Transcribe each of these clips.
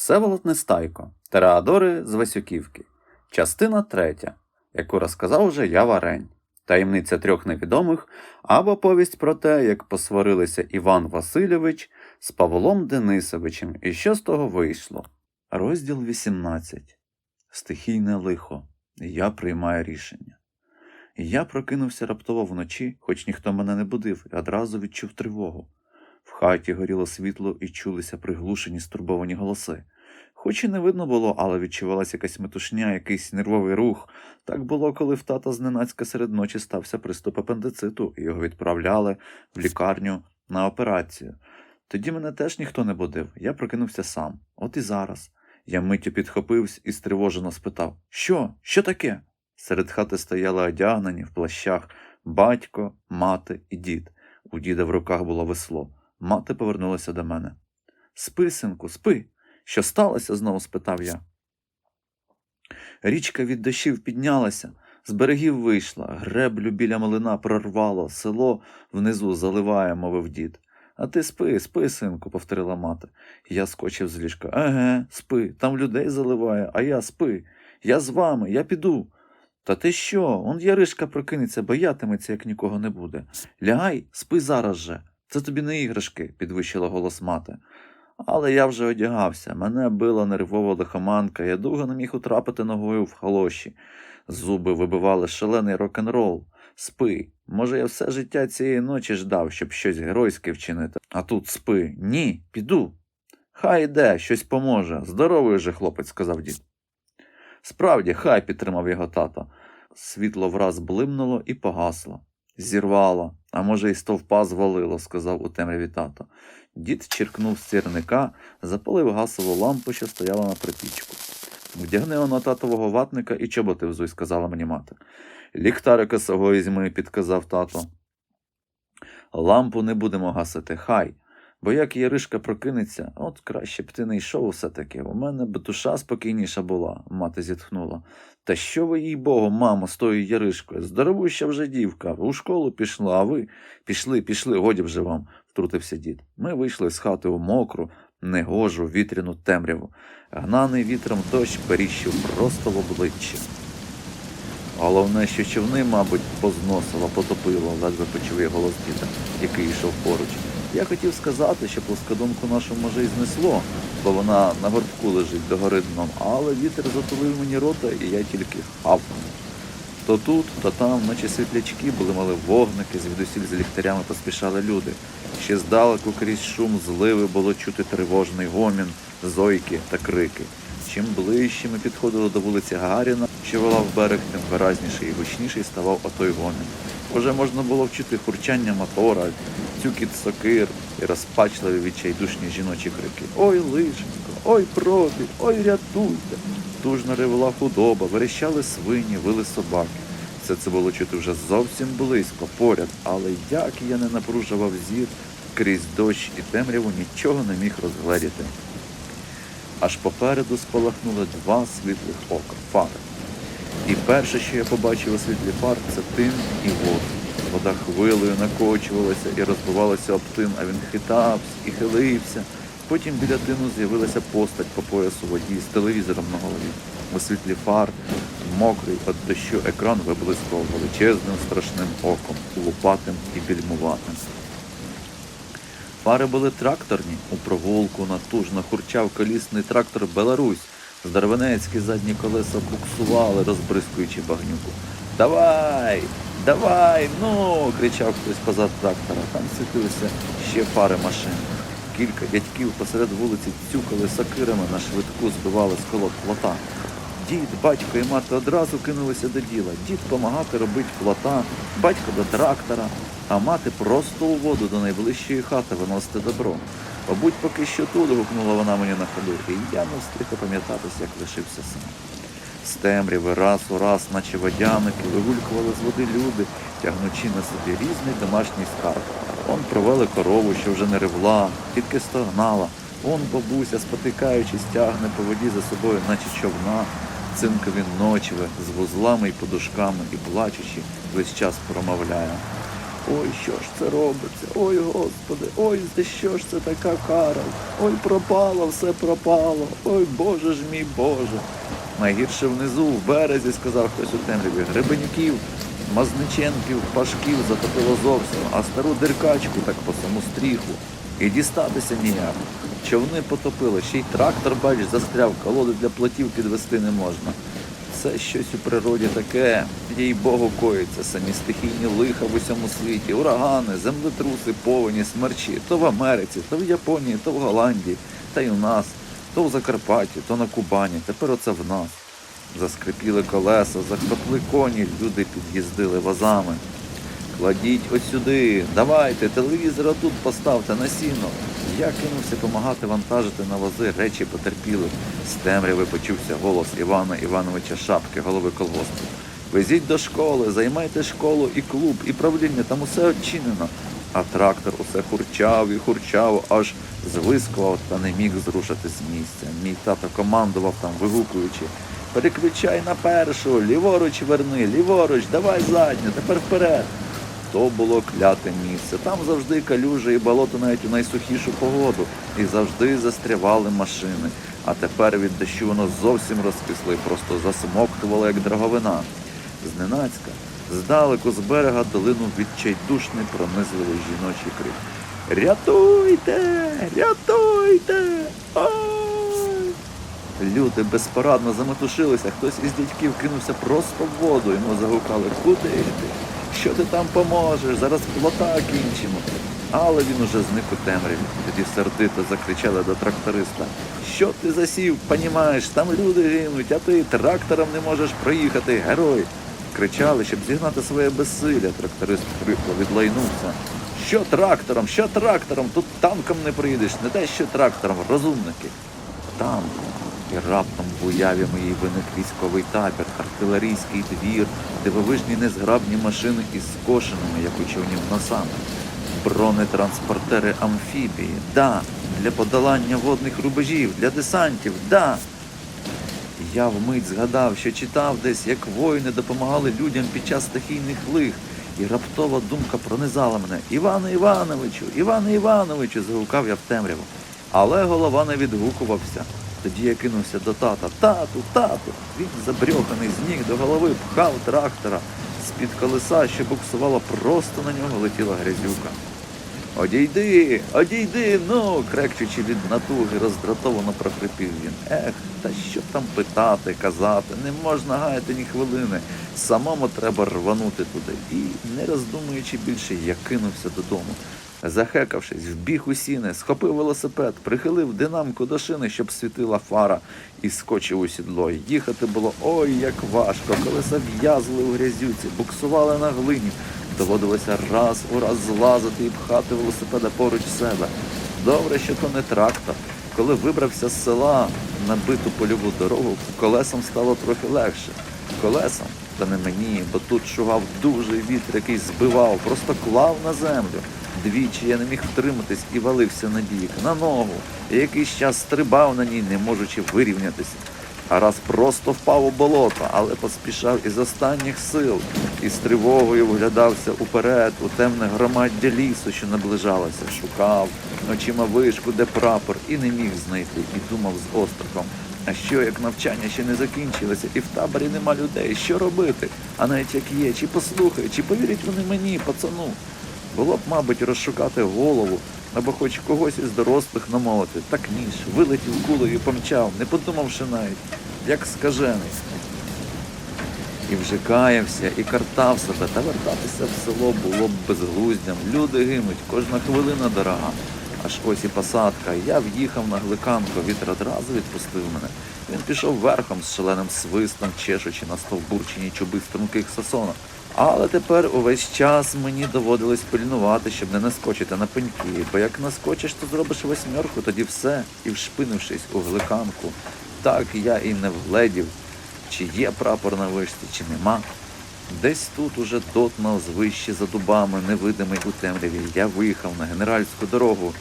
Всеволод Нестайко, Тереадори з Васюківки, частина третя, яку розказав вже я Варень, таємниця трьох невідомих або повість про те, як посварилися Іван Васильович з Павлом Денисовичем, і що з того вийшло. Розділ 18. Стихійне лихо. Я приймаю рішення. Я прокинувся раптово вночі, хоч ніхто мене не будив, і одразу відчув тривогу. Хаті горіло світло і чулися приглушені стурбовані голоси. Хоч і не видно було, але відчувалася якась метушня, якийсь нервовий рух. Так було, коли в тата зненацька серед ночі стався приступ апендициту, і його відправляли в лікарню на операцію. Тоді мене теж ніхто не будив, я прокинувся сам. От і зараз. Я миттю підхопився і стривожено спитав Що? Що таке? Серед хати стояли одягнені в плащах батько, мати і дід. У діда в руках було весло. Мати повернулася до мене. Спи, синку, спи. Що сталося? знову спитав я. Річка від дощів піднялася, з берегів вийшла, греблю біля млина прорвало, село внизу заливає, мовив дід. А ти спи, спи, синку, повторила мати. Я скочив з ліжка. Еге, спи, там людей заливає, а я спи. Я з вами, я піду. Та ти що? Он Яришка прокинеться, боятиметься, як нікого не буде. Лягай, спи зараз же. Це тобі не іграшки, підвищила голос мати. Але я вже одягався, мене била нервова лихоманка, я довго не міг утрапити ногою в халоші. Зуби вибивали шалений рок-н-рол. Спи. Може, я все життя цієї ночі ждав, щоб щось геройське вчинити. А тут спи. Ні, піду. Хай іде, щось поможе. Здоровий же хлопець, сказав дід. Справді, хай підтримав його тато. Світло враз блимнуло і погасло. Зірвало, а може, й стовпа звалило, сказав у темряві тато. Дід черкнув з сірника, запалив гасову лампу, що стояла на припічку. Вдягни вона татового ватника і чоботи взуй, сказала мені мати. Ліхтарика свого візьми, підказав тато. Лампу не будемо гасити, хай. Бо як Яришка прокинеться, от краще б ти не йшов усе-таки. У мене б душа спокійніша була, мати зітхнула. Та що ви, їй богу, мамо, з тою Яришкою? Здоровуща вже дівка, у школу пішла, а ви пішли, пішли, годі вже вам, втрутився дід. Ми вийшли з хати у мокру, негожу, вітряну темряву. Гнаний вітром дощ періщив просто в обличчя. Головне, що човни, мабуть, позносило, потопило, ледве почує голос діда, який йшов поруч. Я хотів сказати, що плоскодонку нашу може і знесло, бо вона на горбку лежить догори дном, але вітер затулив мені рота, і я тільки хавкнув. То тут, то там, наче світлячки, були мали вогники, звідусіль з ліхтарями поспішали люди. Ще здалеку крізь шум зливи було чути тривожний гомін, зойки та крики. Чим ближче ми підходили до вулиці Гагаріна, що вела в берег, тим виразніший і гучніший ставав отой гомін. Уже можна було вчути хурчання мотора, цюкіт сокир і розпачливі відчайдушні жіночі крики. Ой, лишенько, ой, пробі, ой, рятуйте. Тужно ревела худоба, верещали свині, вили собаки. Все це було чути вже зовсім близько, поряд, але як я не напружував зір, крізь дощ і темряву нічого не міг розгледіти. Аж попереду спалахнули два світлих ока фари. І перше, що я побачив у світлі фар, це тин і воду. Вода хвилею накочувалася і розбивалася об тин, а він хитався і хилився. Потім біля тину з'явилася постать по поясу воді з телевізором на голові. У світлі фар, мокрий від дощу екран виблискував величезним страшним оком, лупатим і більмуватим. Фари були тракторні. У провулку натужно хурчав колісний трактор Беларусь. Здоровенецькі задні колеса буксували, розбризкуючи багнюку. Давай, давай, ну. кричав хтось позад трактора. Там світилися ще фари машин. Кілька дядьків посеред вулиці цюкали сокирами на швидку, збивали з колод плота. Дід, батько і мати одразу кинулися до діла. Дід помагати робити плота, батько до трактора, а мати просто у воду до найближчої хати виносити добро. Мабуть, поки що тут гукнула вона мені на ходу, і я не встиг опам'ятатися, як лишився сам. З темряви раз у раз, наче водяники, вигулькували з води люди, тягнучи на собі різний домашній скарб. Он провели корову, що вже не ревла, тільки стогнала. Он бабуся, спотикаючись, тягне по воді за собою, наче човна, цинкові ночеве, з вузлами і подушками, і плачучи, весь час промовляє. Ой, що ж це робиться? Ой, Господи, ой, за що ж це така кара? Ой, пропало, все пропало. Ой, Боже ж мій Боже. Найгірше внизу, в березі, сказав хтось у темряві, гребенюків, мазниченків, пашків затопило зовсім, а стару деркачку так по саму стріху. І дістатися ніяк. Човни потопило, ще й трактор, бач, застряв, колоди для плотів підвести не можна. Це щось у природі таке, їй Богу коїться, самі стихійні лиха в усьому світі, урагани, землетруси, повені, смерчі, то в Америці, то в Японії, то в Голландії, та й у нас, то в Закарпатті, то на Кубані, тепер оце в нас. Заскрипіли колеса, захропли коні, люди під'їздили вазами. Кладіть ось сюди, давайте, телевізор отут поставте на сіно. Я кинувся помагати вантажити на вози речі потерпілих. З темряви почувся голос Івана Івановича Шапки, голови колгоспу. Везіть до школи, займайте школу і клуб, і правління, там усе очинено. А трактор усе хурчав і хурчав, аж звискував та не міг зрушити з місця. Мій тато командував там, вигукуючи. Переключай на першу, ліворуч верни, ліворуч, давай задню, тепер вперед. То було кляте місце. Там завжди калюжа і болото навіть у найсухішу погоду, і завжди застрявали машини. А тепер від дощу воно зовсім розкисло і просто засмоктувало, як драговина. Зненацька, здалеку з берега долинув відчайдушний пронизливий жіночий крик. Рятуйте! Рятуйте! Ой! Люди безпорадно заметушилися, хтось із дядьків кинувся просто в воду, йому загукали Куди ти? Що ти там поможеш? Зараз плота кінчимо. Але він уже зник у темряві. Тоді сердито закричали до тракториста. Що ти засів, понімаєш, там люди гинуть, а ти трактором не можеш проїхати, герой. Кричали, щоб зігнати своє безсилля. Тракторист хрипло відлайнувся. Що трактором, що трактором? Тут танком не приїдеш, не те, що трактором, розумники. Танком. І раптом в уяві моїй виник військовий табір, артилерійський двір, дивовижні незграбні машини із скошеними, як у човнів носами, бронетранспортери амфібії, да, для подолання водних рубежів, для десантів, да. Я вмить згадав, що читав десь, як воїни допомагали людям під час стихійних лих, і раптова думка пронизала мене. Іване Івановичу, Іване Івановичу, загукав я в темряву. Але голова не відгукувався. Тоді я кинувся до тата. Тату, тату. Він забрьоханий з ніг до голови пхав трактора. З-під колеса, що буксувало, просто на нього летіла грязюка. Одійди, одійди, ну, крекчучи від натуги, роздратовано прохрипів він. Ех, та що там питати, казати, не можна гаяти ні хвилини. Самому треба рванути туди. І, не роздумуючи більше, я кинувся додому. Захекавшись, вбіг у сіни, схопив велосипед, прихилив динамку до шини, щоб світила фара, і скочив у сідло. Їхати було ой як важко, колеса в'язли у грязюці, буксували на глині. Доводилося раз у раз злазити і пхати велосипеда поруч себе. Добре, що то не трактор. Коли вибрався з села на биту польову дорогу, колесам стало трохи легше. Колесам, та не мені, бо тут шугав дуже вітер, який збивав, просто клав на землю. Двічі я не міг втриматись і валився на бік, на ногу, і якийсь час стрибав на ній, не можучи вирівнятися. А раз просто впав у болото, але поспішав із останніх сил і з тривогою вглядався уперед у темне громаддя лісу, що наближалося, шукав очима вишку, де прапор, і не міг знайти, і думав з острахом. А що як навчання ще не закінчилося, і в таборі нема людей? Що робити? А навіть як є, чи послухають, чи повірять вони мені, пацану? Було б, мабуть, розшукати голову або хоч когось із дорослих намовити. Так ніж, вилетів кулею і помчав, не подумавши навіть, як скажений. І вже каявся, і картав себе, та вертатися в село було б безглуздям. Люди гинуть, кожна хвилина дорога. Аж ось і посадка. Я в'їхав на гликанку, вітер одразу відпустив мене. Він пішов верхом з шаленим свистом, чешучи на стовбурчині чуби струнких сосонок. Але тепер увесь час мені доводилось пильнувати, щоб не наскочити на пеньки, бо як наскочиш, то зробиш восьмерку, тоді все, і вшпинившись у гликанку. Так я і не вгледів, чи є прапор на вишці, чи нема. Десь тут уже дотмав звище за дубами, невидимий у темряві. Я виїхав на генеральську дорогу,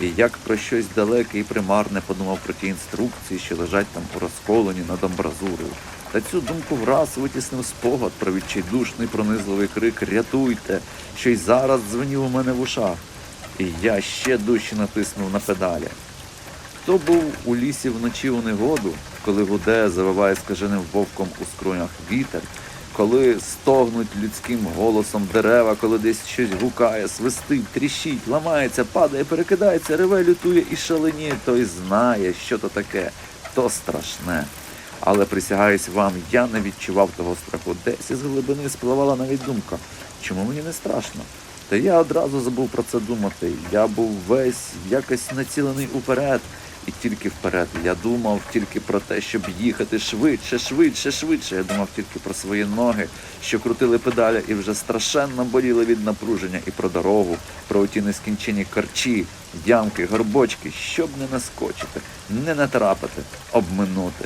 і як про щось далеке і примарне подумав про ті інструкції, що лежать там у розколені над амбразурою. Та цю думку враз витіснив спогад про відчайдушний пронизливий крик Рятуйте! що й зараз дзвенів у мене в ушах. І я ще дужче натиснув на педалі. Хто був у лісі вночі у негоду, коли гуде, завиває скаженим вовком у скронях вітер, коли стогнуть людським голосом дерева, коли десь щось гукає, свистить, тріщить, ламається, падає, перекидається, реве, лютує і шаленіє, той знає, що то таке, то страшне. Але присягаюсь вам, я не відчував того страху. Десь із глибини спливала навіть думка, чому мені не страшно? Та я одразу забув про це думати. Я був весь якось націлений уперед, і тільки вперед. Я думав тільки про те, щоб їхати швидше, швидше, швидше. Я думав тільки про свої ноги, що крутили педалі і вже страшенно боліли від напруження, і про дорогу, про ті нескінчені корчі, ямки, горбочки, щоб не наскочити, не натрапити, обминути.